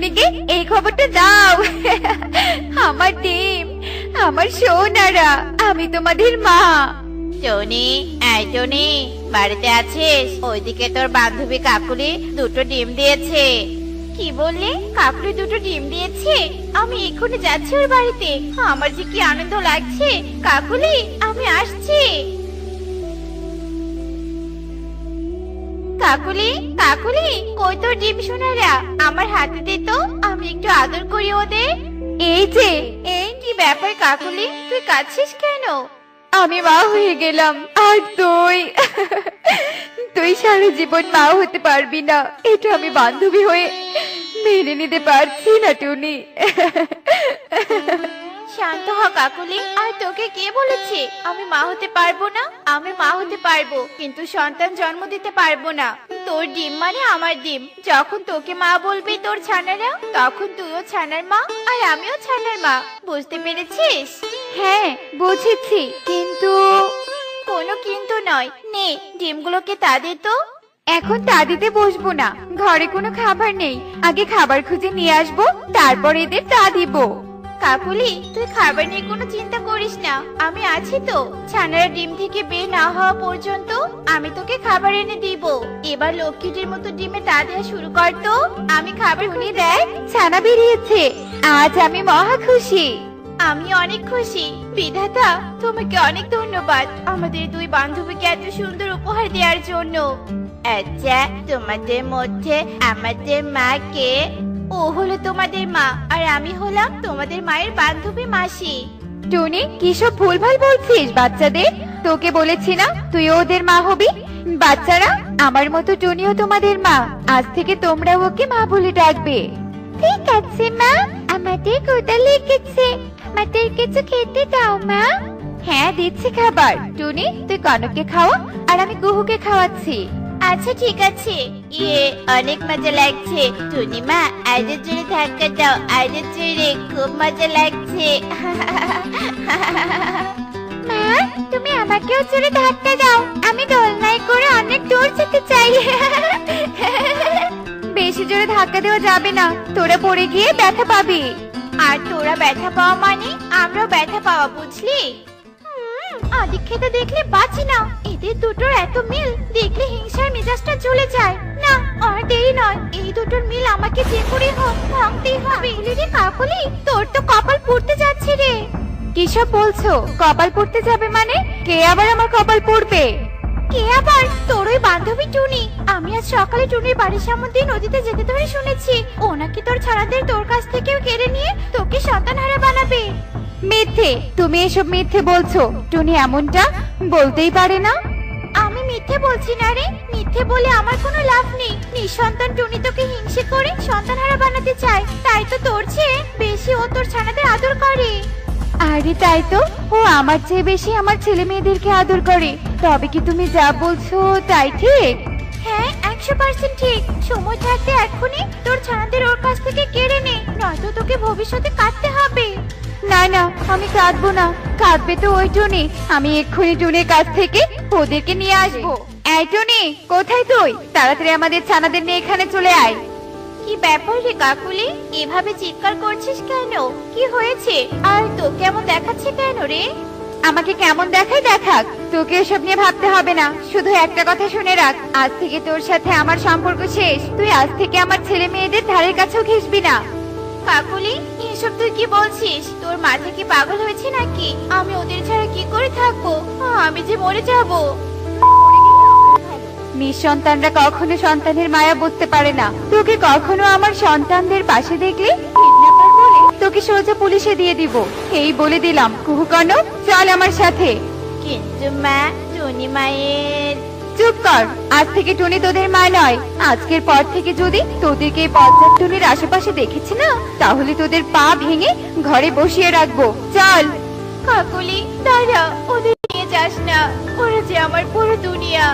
টুনিকে এই খবরটা দাও। আমার ডিম আমার সোনারা আমি তোমাদের মা। টনি এই টনি বাড়িতে আছিস? ওইদিকে তোর বান্ধবী কাকুলি দুটো ডিম দিয়েছে। কি বললি? কাকুলি দুটো ডিম দিয়েছে? আমি এক্ষুনি যাচ্ছি ওর বাড়িতে। আমার যে কি আনন্দ লাগছে। কাকুলি আমি আসছি। কাকুলি কাকুলি, কই তোর ডিম সোনারা? আমার হাতে দে তো, আমি একটু আদর করি ওদের। এই যে, এই কি ব্যাপার কাকুলি, তুই কাঁদছিস কেন? আমি মা হয়ে গেলাম, আর তুই? তুই সারা জীবন মা হতে পারবি না, এটা আমি বান্ধবী হয়ে মেনে নিতে পারছি না, টুনি। শান্ত হ কাকুলি। আর তোকে কে বলেছে? আমি মা হতে পারব না? আমি মা হতে পারব কিন্তু সন্তান জন্ম দিতে পারব না। তোর ডিম মানে আমার ডিম। যখন তোকে মা বলবি তোর ছানারা তখন তুইও ছানার মা আর আমিও ছানার মা। বুঝতে পেরেছিস? হ্যাঁ বুঝেছি কিন্তু কোনো কিন্তু নয়। নে ডিমগুলোকে তা দে তো। এখন তা দিতে বসবো না। ঘরে কোনো খাবার নেই। আগে খাবার খুঁজে নিয়ে আসব তারপর এদের তা দিব। কাকুলি তুই খাবার নিয়ে কোনো চিন্তা করিস না। আমি আছি তো। ছানারা ডিম থেকে বের না হওয়া পর্যন্ত আমি তোকে খাবার এনে দিব। এবার লক্ষ্মীটির মতো ডিমে তা দেওয়া শুরু কর তো। আমি খাবার টুনি দেয়, ছানা বেরিয়েছে। আজ আমি মহা খুশি। আমি অনেক খুশি। বিধাতা, তোমাকে অনেক ধন্যবাদ আমাদের দুই বান্ধবীকে এত সুন্দর উপহার দেওয়ার জন্য। আচ্ছা তোমাদের মধ্যে আমাদের মাকে ও হলো তোমাদের মা আর আমি হলাম তোমাদের মায়ের বান্ধবী মাসি। টুনি কিসব ভুলভাল বলছিস বাচ্চাদের? তোকে বলেছি না তুই ওদের মা হবি? বাচ্চারা আমার মতো টুনিও তোমাদের মা। আজ থেকে তোমরা ওকে মা বলে ডাকবে। ঠিক আছে মা। আমাদের ক্ষুদা লেগেছে আমাদের কিছু খেতে দাও মা। হ্যাঁ দিচ্ছি খাবার। টুনি তুই কনককে খাওয়া আর আমি গুহুকে খাওয়াচ্ছি। আচ্ছা ঠিক আছে। ইয়ে অনেক মজা লাগছে। টুনিমা আরও জোরে ধাক্কা দাও। আরও জোরে খুব মজা লাগছে। মা, তুমি আমাকেও জোরে ধাক্কা দাও। আমি দোলনায় করে অনেক দূর যেতে চাই। বেশি জোরে ধাক্কা দেওয়া যাবে না। তোরা পড়ে গিয়ে ব্যথা পাবি। আর তোরা ব্যথা পাওয়া মানে? আমরাও ব্যথা পাওয়া, বুঝলি? হুম, আদিক দেখলে বাঁচি না। এদের দুটোর এত মিল দেখলে হিংসার মেজাজটা চলে যায়। না আর দেরি নয় এই দুটোর মিল আমাকে যে করে হোক ভাঙতেই হবে। রে কাকলি তোর তো কপাল পুড়তে যাচ্ছে রে। কিসব বলছো? কপাল পড়তে যাবে মানে? কে আবার আমার কপাল পড়বে? কে আবার? তোর ওই বান্ধবী টুনি। আমি আজ সকালে টুনির বাড়ির সামনে দিয়ে নদীতে যেতে ধরে শুনেছি। ও নাকি তোর ছাড়াদের তোর কাছ থেকেও কেড়ে নিয়ে তোকে সন্তানহারা বানাবে। মিথ্যে। তুমি এসব মিথ্যে বলছো। টুনি এমনটা বলতেই পারে না। আমি মিথ্যে বলছি না রে। মিথ্যে বলে আমার কোনো লাভ নেই। নিঃসন্তান টুনি তোকে হিংসে করে সন্তানহারা বানাতে চায়। তাই তো তোর চেয়ে বেশি ও তোর ছানাদের আদর করে। আরে তাই তো। ও আমার চেয়ে বেশি আমার ছেলে মেয়েদেরকে আদর করে। তবে কি তুমি যা বলছো তাই ঠিক? হ্যাঁ একশো পার্সেন্ট ঠিক। সময় থাকতে এক্ষুনি তোর ছানাদের ওর কাছ থেকে কেড়ে নে। নয়তো তোকে ভবিষ্যতে কাটতে হবে। না না আমি কাঁদবো না। কাঁদবে তো ওই টুনি। আমি এক্ষুনি টুনির কাছ থেকে ওদেরকে নিয়ে আসব। এই টুনি কোথায় তুই? তাড়াতাড়ি আমাদের ছানাদের নিয়ে এখানে চলে আয়। কি ব্যাপার রে কাকুলি? এভাবে চিৎকার করছিস কেন? কি হয়েছে? আর তোকে এমন দেখাচ্ছে কেন রে? আমাকে কেমন দেখায় দেখাক। তোকে এসব নিয়ে ভাবতে হবে না। শুধু একটা কথা শুনে রাখ। আজ থেকে তোর সাথে আমার সম্পর্ক শেষ। তুই আজ থেকে আমার ছেলে মেয়েদের ধারের কাছেও ঘেসবি না। কাকুলি এসব তুই কি বলছিস? তোর মাথা কি পাগল হয়েছে নাকি? আমি ওদের ছাড়া কি করে থাকব? আমি যে মরে যাব। নিঃসন্তানরা কখনো সন্তানের মায়া বুঝতে পারে না। তোকে কখনো আমার সন্তানদের পাশে দেখলে? কিডন্যাপার বলে? তোকে সোজা পুলিশে দিয়ে দিব। এই বলে দিলাম। কুহু কুহুকর্ণ চল আমার সাথে। কিন্তু মা টুনি মায়ের চুপ কর। আজ থেকে টুনি তোদের মা নয়। আজকের পর থেকে যদি তোদেরকে এই পঞ্চায়েত টুনির আশেপাশে দেখেছি না তাহলে তোদের পা ভেঙে ঘরে বসিয়ে রাখব। চল। কাকুলি দাঁড়া ওদের নিয়ে যাস না। ওরা যে আমার পুরো দুনিয়া।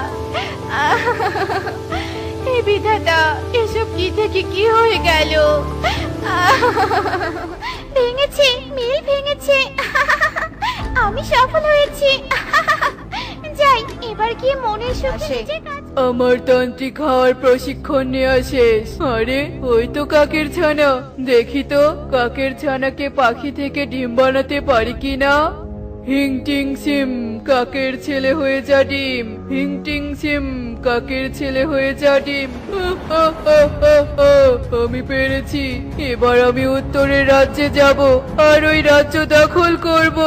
এই বিধাতা এসব কি থেকে কি হয়ে গেল? ভেঙেছে মিল ভেঙেছে। আমি সফল হয়েছি। কি মনের সুখে আসে। নিজে কাজ আমার তান্ত্রিক হওয়ার প্রশিক্ষণ নেওয়া শেষ। আরে ওই তো কাকের ছানা। দেখি তো কাকের ছানাকে পাখি থেকে ডিম বানাতে পারি কিনা? হিং টিং সিম কাকের ছেলে হয়ে যা ডিম। হিং টিং সিম কাকের ছেলে হয়ে যা ডিম। আমি পেরেছি। এবার আমি উত্তরের রাজ্যে যাব আর ওই রাজ্য দখল করব।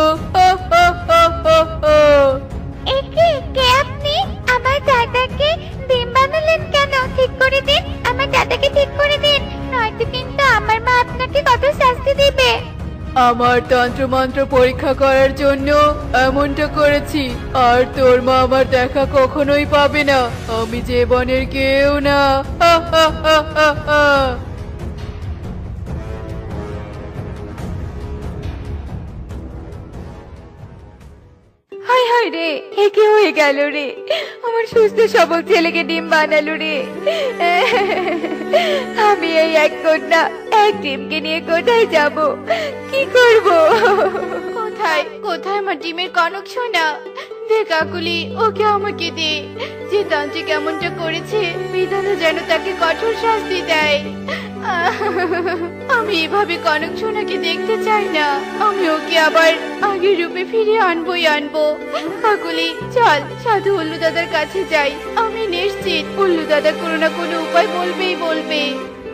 আমার তন্ত্রমন্ত্র পরীক্ষা করার জন্য এমনটা করেছি। আর তোর মা আমার দেখা কখনোই পাবে না। আমি যে বনের কেউ না। হা, হা, হা, হা, হা। হাই হাই রে এ কি হয়ে গেল রে? আমার সুস্থ সবল ছেলেকে ডিম বানালো রে। আমি এই এক কন্যা এক ডিমকে নিয়ে কোথায় যাব? কি করব? কোথায় কোথায় আমার ডিমের কনক সোনা? দে কাকুলি ওকে আমাকে দে। যে তান্ত্রিক এমনটা করেছে বিধাতা যেন তাকে কঠোর শাস্তি দেয়। আমি এভাবে কনক সোনাকে দেখতে চাই না। আমি ওকে আবার আগের রূপে ফিরে আনবোই আনব। কাকুলি চল, সাধু উল্লু দাদার কাছে যাই। আমি নিশ্চিত উল্লু দাদা কোনো না কোনো উপায় বলবেই বলবে।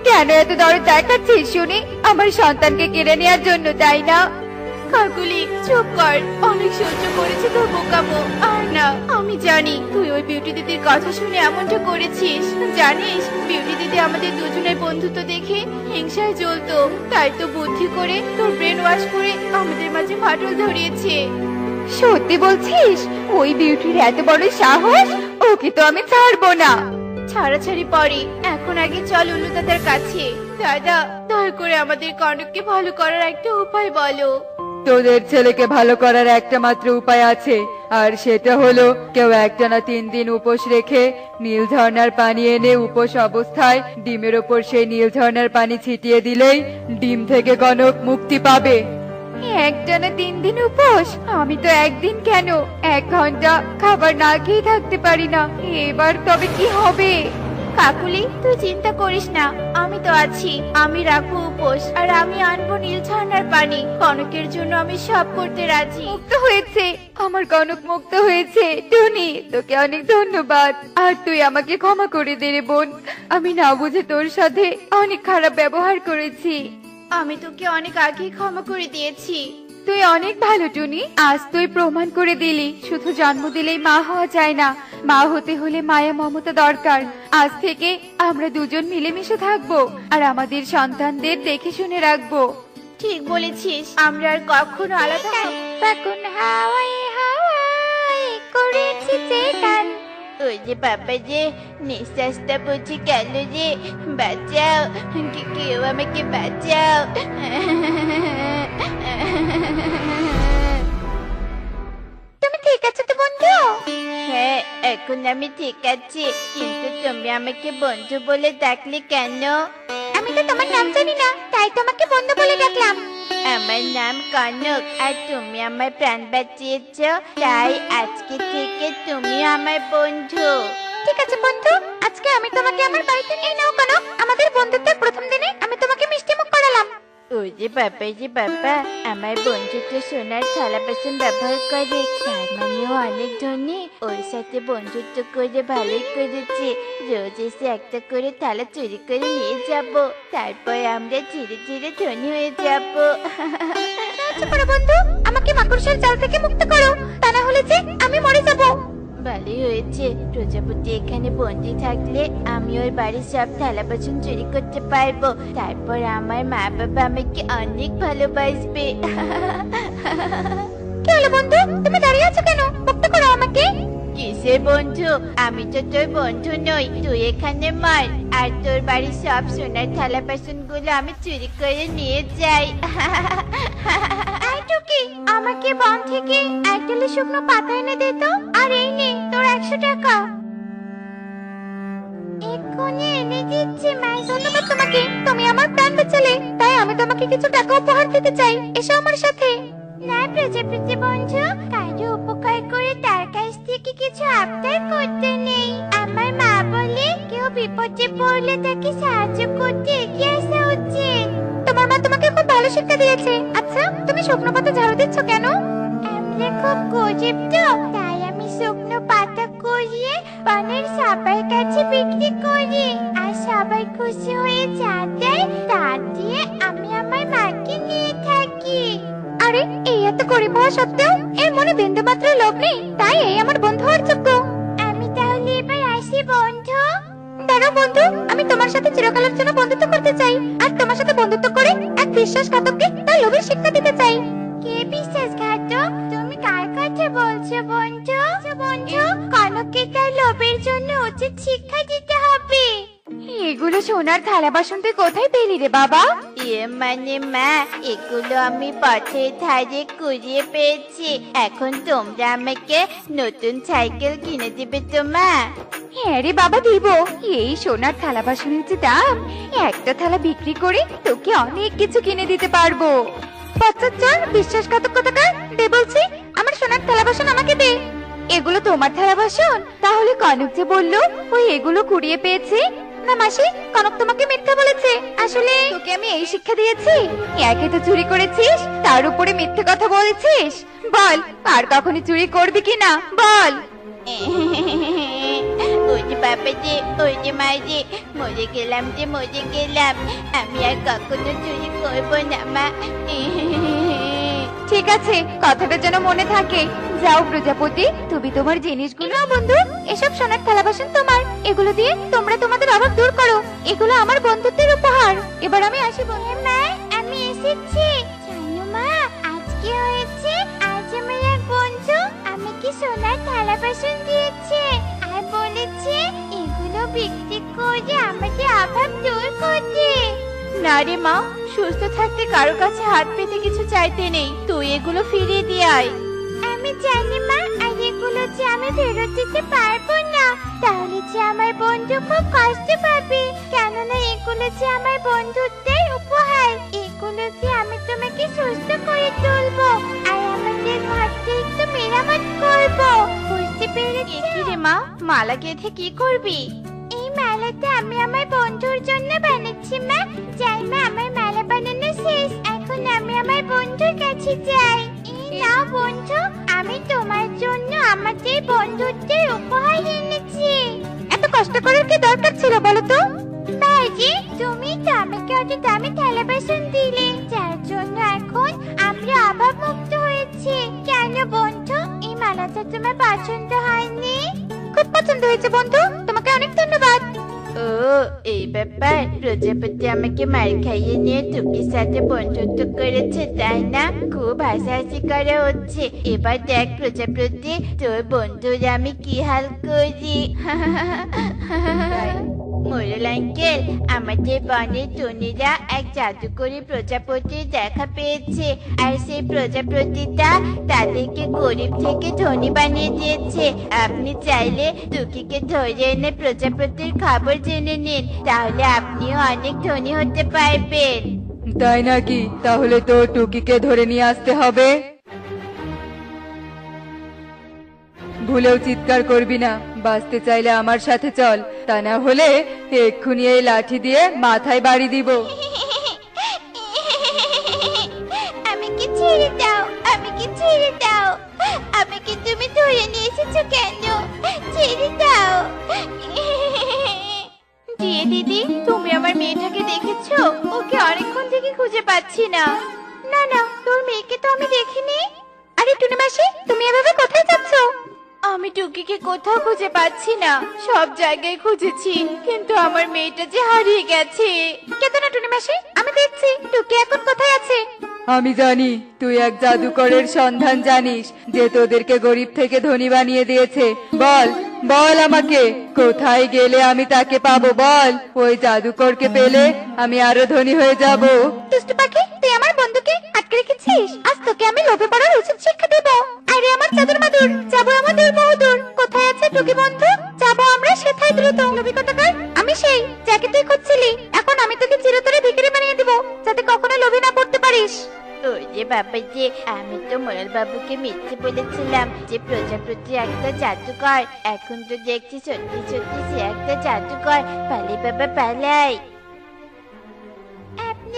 কেন এত দরদ দেখাচ্ছিস শুনি? আমার সন্তানকে কেড়ে নেওয়ার জন্য, তাই না? কাকুলি চুপ কর। অনেক সহ্য করেছি তোর বোকামো আর না আমি জানি তুই ওই বিউটি দিদির কথা শুনে এমনটা করেছিস। জানিস বিউটি দিদি আমাদের দুজনের বন্ধুত্ব দেখে হিংসায় জ্বলতো। তাই তো বুদ্ধি করে তোর ব্রেন ওয়াশ করে আমাদের মাঝে ফাটল ধরিয়েছে। সত্যি বলছিস? ওই বিউটির এত বড় সাহস? ওকে তো আমি ছাড়বো না। ছাড়াছাড়ি পরে এখন আগে চল উল্লু দাদার কাছে। দাদা দয়া করে আমাদের কনককে ভালো করার একটা উপায় বলো। তোদের ছেলেকে ভালো করার একটা মাত্র উপায় আছে, আর সেটা হলো কেউ একটানা তিন দিন উপোস রেখে নীল ঝর্ণার পানি এনে উপোস অবস্থায় ডিমের ওপর সেই নীল ঝর্ণার পানি ছিটিয়ে দিলেই ডিম থেকে গণক মুক্তি পাবে। একটানা তিন দিন উপোস? আমি তো একদিন কেন? এক ঘণ্টা খাবার না খেয়ে থাকতে পারি না। এবার তবে কি হবে? কাকুলি তুই চিন্তা করিস না আমি তো আছি। আমি রাখব উপোস আর আমি আনব নীল ঝর্ণার পানি। কনকের জন্য আমি সব করতে রাজি। মুক্ত হয়েছে। আমার কনক মুক্ত হয়েছে। টনি তোকে অনেক ধন্যবাদ। আর তুই আমাকে ক্ষমা করে দে রে বোন। আমি না বুঝে তোর সাথে অনেক খারাপ ব্যবহার করেছি। আমি তোকে অনেক আগেই ক্ষমা করে দিয়েছি। তুই অনেক ভালো টুনি। আজ তুই প্রমাণ করে দিলি। শুধু জন্ম দিলেই মা হওয়া যায় না। মা হতে হলে মায়া মমতা দরকার। আজ থেকে আমরা দুজন মিলেমিশে থাকব আর আমাদের সন্তানদের দেখে শুনে রাখব। ঠিক বলেছিস। আমরা আর কখনো আলাদা হব তখন হাওয়ায় হাওয়ায় করেছি যে গান। ওই যে বাবা যে নিঃশ্বাসটা বুঝে গেল যে বাঁচাও কি কেউ আমাকে বাঁচাও। তুমি ঠিক আছো তো বন্ধু? হ্যাঁ এখন আমি ঠিক আছি। কিন্তু তুমি আমাকে বন্ধু বলে ডাকলে কেন? আমি তো তোমার নাম জানি না তাই তোমাকে বন্ধু বলে ডাকলাম। আমার নাম কনক আর তুমি আমার প্রাণ বাঁচিয়েছ। তাই আজকে থেকে তুমি আমার বন্ধু। ঠিক আছে বন্ধু। আজকে আমি তোমাকে আমার বাড়িতে নিয়ে নাও কেন আমাদের বন্ধুত্বের ওই বাবা যে বাবা আমার বন্ধুত্ব সোনার থালা বাসন ব্যবহার করে তার মানেও অনেক ধনী ওর সাথে বন্ধুত্ব করে ভালোই করেছে রোজ এসে একটা করে থালা চুরি করে নিয়ে যাব তারপর আমরা ধীরে ধীরে ধনী হয়ে যাব বন্ধু আমাকে মাকড়সার জাল থেকে মুক্ত করো তা না হলে যে আমি মরে যাব ভালোই হয়েছে। প্রজাপতি এখানে বন্দি থাকলে আমি ওর বাড়ির সব থালা বাসন চুরি করতে পারব। তারপর আমার মা বাবা আমাকে অনেক ভালোবাসবে। কি হলো বন্ধু? তুমি দাঁড়িয়ে আছো কেন? মুক্ত করো আমাকে। কিসের বন্ধু? আমি তো তোর বন্ধু নই তুই এখানে মার। আর তোর বাড়ির সব সোনার থালা বাসনগুলো আমি চুরি করে নিয়ে যাই। টুকি আমাকে বন থেকে এক ডলি শুকনো পাতা এনে দে তো। আর এই নে, তোর একশো টাকা। এক্ষুনি এনে দিচ্ছি মাই ধন্যবাদ তোমাকে। তুমি আমার প্রাণ বাঁচালে। তাই আমি তোমাকে কিছু টাকা উপহার দিতে চাই। এসো আমার সাথে। না, প্রজাপতি বন্ধু, কারও উপকার করে তার কাছ থেকে কিছু আবদার করতে নেই। আমার মা বলে, কেউ বিপদে পড়লে তাকে সাহায্য করতে এগিয়ে আসা উচিত। তোমার মা তোমাকে খুব ভালো শিক্ষা দিয়েছে। আচ্ছা তুমি শুকনো পাতা ঝাড়ু দিচ্ছ কেন? আমরা খুব গরিব তো তাই আমি শুকনো পাতা করিয়ে পানের সবার কাছে বিক্রি করি। আর সবাই খুশি হয়ে যা দেয় তা দিয়ে আমি আমার মাকে নিয়ে থাকি। আরে এই এত গরিব হওয়া সত্ত্বেও এর মনে বিন্দু মাত্র লোভ নেই। তাই এই আমার বন্ধু হওয়ার যোগ্য। আমি তাহলে এবার আসি বন্ধু দাঁড়াও বন্ধু আমি তোমার সাথে চিরকালের জন্য বন্ধুত্ব করতে চাই। আর তোমার সাথে বন্ধুত্ব করে এক বিশ্বাসঘাতককে তার লোভের শিক্ষা দিতে চাই। কে বিশ্বাসঘাতক তুমি কার কাছে বলছো বন্ধু? বন্ধু কনককে তার লোভের জন্য উচিত শিক্ষা দিতে এগুলো সোনার থালা বাসন তুই কোথায় পেলি রে বাবা? এ মানে মা এগুলো আমি পথের ধারে কুড়িয়ে পেয়েছি। এখন তোমরা আমাকে নতুন সাইকেল কিনে দিবে তো মা? হ্যাঁ রে বাবা দিব। এই সোনার থালা বাসনের যে দাম একটা থালা বিক্রি করে তোকে অনেক কিছু কিনে দিতে পারব। বাচ্চা চল বিশ্বাসঘাতকতাকার দে বলছি আমার সোনার থালা বাসন আমাকে দে। এগুলো তোমার থালা বাসন? তাহলে কনক যে বলল ওই এগুলো কুড়িয়ে পেয়েছে। না মাসি? কনক তোমাকে মিথ্যা বলেছে। আসলে তোকে আমি এই শিক্ষা দিয়েছি। একে তো চুরি করেছিস তার উপরে মিথ্যে কথা বলেছিস। বল আর কখনই চুরি করবি কিনা বল। ওই যে বাবা যে ওই যে মা যে মরে গেলাম যে মরে গেলাম। আমি আর কখনো চুরি করব না মা। ঠিক আছে কথাটা যেন মনে থাকে। যাও প্রজাপতি। তুমি তোমার জিনিসগুলো বন্ধু এসব সোনার থালা বাসন তোমার। এগুলো দিয়ে তোমরা তোমাদের অভাব দূর করো। এগুলো আমার বন্ধুত্বের উপহার। এবার আমি আসি বন্ধু। মা আমি এসেছি। জানো মা আজকে হয়েছে আজ আমার এক বন্ধু আমাকে সোনার থালা বাসন দিয়েছে আর বলেছে এগুলো বিক্রি করে আমাদের অভাব দূর করতে। না রে মা সুস্থ থাকতে কারও কাছে হাত পেতে কিছু চাইতে নেই। তুই এগুলো ফিরিয়ে দিয়ে আয়। দিতে পারব না। তাহলে যে আমার বন্ধু খুব কষ্ট পাবে। কেননা এগুলো যে আমার বন্ধুত্বের উপহার এগুলো যে আমি তোমাকে সুস্থ করে তুলবো আর আমাদের ঘরটা একটু মেরামত করব। বুঝতে পেরেছি? কি রে মা? মালা গেঁথে কি করবি? এই মেলাটা আমি আমার বন্ধুর জন্য বানাচ্ছি মা। যাই মা আমার মেলা বানানো শেষ। এখন আমি আমার বন্ধুর কাছে যাই। আমাদের বন্ধুত্বের উপহার এনেছি। এত কষ্ট করার কি দরকার ছিল বলো তো? ভাইজি তুমি তো আমাকে অত দামি থালা বাসন দিলে যার জন্য এখন আমরা অভাব মুক্ত হয়েছি। কেন বন্ধু এই মালাটা তোমার পছন্দ হয়নি? খুব পছন্দ হয়েছে বন্ধু। এই ব্যাপার প্রজাপতি আমাকে মার খাইয়ে নিয়ে টুকির সাথে বন্ধুত্ব করেছে তাই না খুব হাসাহাসি করা হচ্ছে এবার দেখ প্রজাপতি, তোর বন্ধুরা আমি কি হাল করি? মোরল আঙ্কেল আমাদের বনের টনিরা এক জাদুকরি প্রজাপতির দেখা পেয়েছে, আর সেই প্রজাপতিটা তাদেরকে গরিব থেকে ধনী বানিয়ে দিয়েছে। আপনি চাইলে টুকিকে ধরে এনে প্রজাপতির খবর জেনে নিন, তাহলে আপনিও অনেক ধনী হতে পারবেন। তাই নাকি? তাহলে তো টুকিকে ধরে নিয়ে আসতে হবে। ভুলেও চিৎকার করবি না। বাঁচতে চাইলে আমার সাথে চল। তা না হলে এক্ষুনি এই লাঠি দিয়ে মাথায় বাড়ি দিব। আমাকে ছেড়ে দাও? আমাকে ছেড়ে দাও? আমাকে তুমি ধরে নিয়ে এসেছ কেন? ছেড়ে দাও। দিয়ে দিদি তুমি আমার মেয়েটাকে দেখেছ? ওকে অনেকক্ষণ থেকে খুঁজে পাচ্ছি না। না না তোর মেয়েকে তো আমি দেখিনি। আরে টুনি মাসি তুমি এভাবে কোথায় যাচ্ছ? আমি টুকিকে কোথাও খুঁজে পাচ্ছি না। সব জায়গায় খুঁজেছি কিন্তু আমার মেয়েটা যে হারিয়ে গেছে। কেতো না টুনি মাসি আমি দেখছি টুকি এখন কোথায় আছে। আমি জানি তুই এক জাদুকরের সন্ধান জানিস যে তোদেরকে গরিব থেকে ধনী বানিয়ে দিয়েছে। বল বল আমাকে কোথায় গেলে আমি তাকে পাবো? বল ওই জাদুকরকে পেলে আমি আরও ধনী হয়ে যাব। দুষ্টু পাখি তুই আমার বন্ধুকে আটকে রেখেছিস? আজ তোকে আমি লোভে পড়ার উচিত শিক্ষা দেব। আরে আমার চাদর মাদুর, যাব আমাদের বহুদূর কোথায় আছে টুকি বন্ধু? যাব আমরা সেথায় দ্রুত। লোভী আমি সেই, যাকে তুই খুঁজছিলি। এখন আমি তোকে চিরতরে ভিখারি বানিয়ে দিব, যাতে কখনো লোভে না পড়তে পারিস। ওরে বাবা যে, আমি তো মোরল বাবুকে মিথ্যে বলেছিলাম যে প্রজাপতি একটা জাদুকর। এখন তো দেখছি সত্যি সত্যি সে একটা জাদুকর। পালে বাবা পালাই।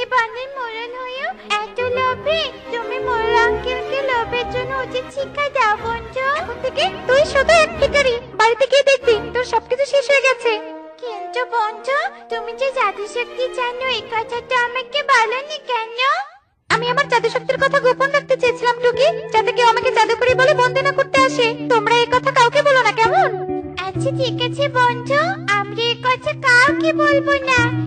বানের মরণ হয়েও এত লোভে, তুমি মোরল আঙ্কেলকে লোভের জন্য উচিত শিক্ষা দাও, বন্ধু। এখন থেকে তুই শুধু এক ভিখারি। বাড়িতে গিয়ে দেখবি, তোর সবকিছু শেষ হয়ে গেছে। কিন্তু বন্ধু, তুমি যে জাদু শক্তি জানো, এই কথাটা আমাকে বলনি কেন? আমি আমার জাদু শক্তির কথা গোপন রাখতে চেয়েছিলাম টুকি যাতে কেউ আমাকে জাদুকরি বলে বন্দনা করতে আসে। তোমরা এই কথা কাউকে বলো না, কেমন? আচ্ছা ঠিক আছে, বন্ধু। আমরা এই কথা কাউকে বলব না।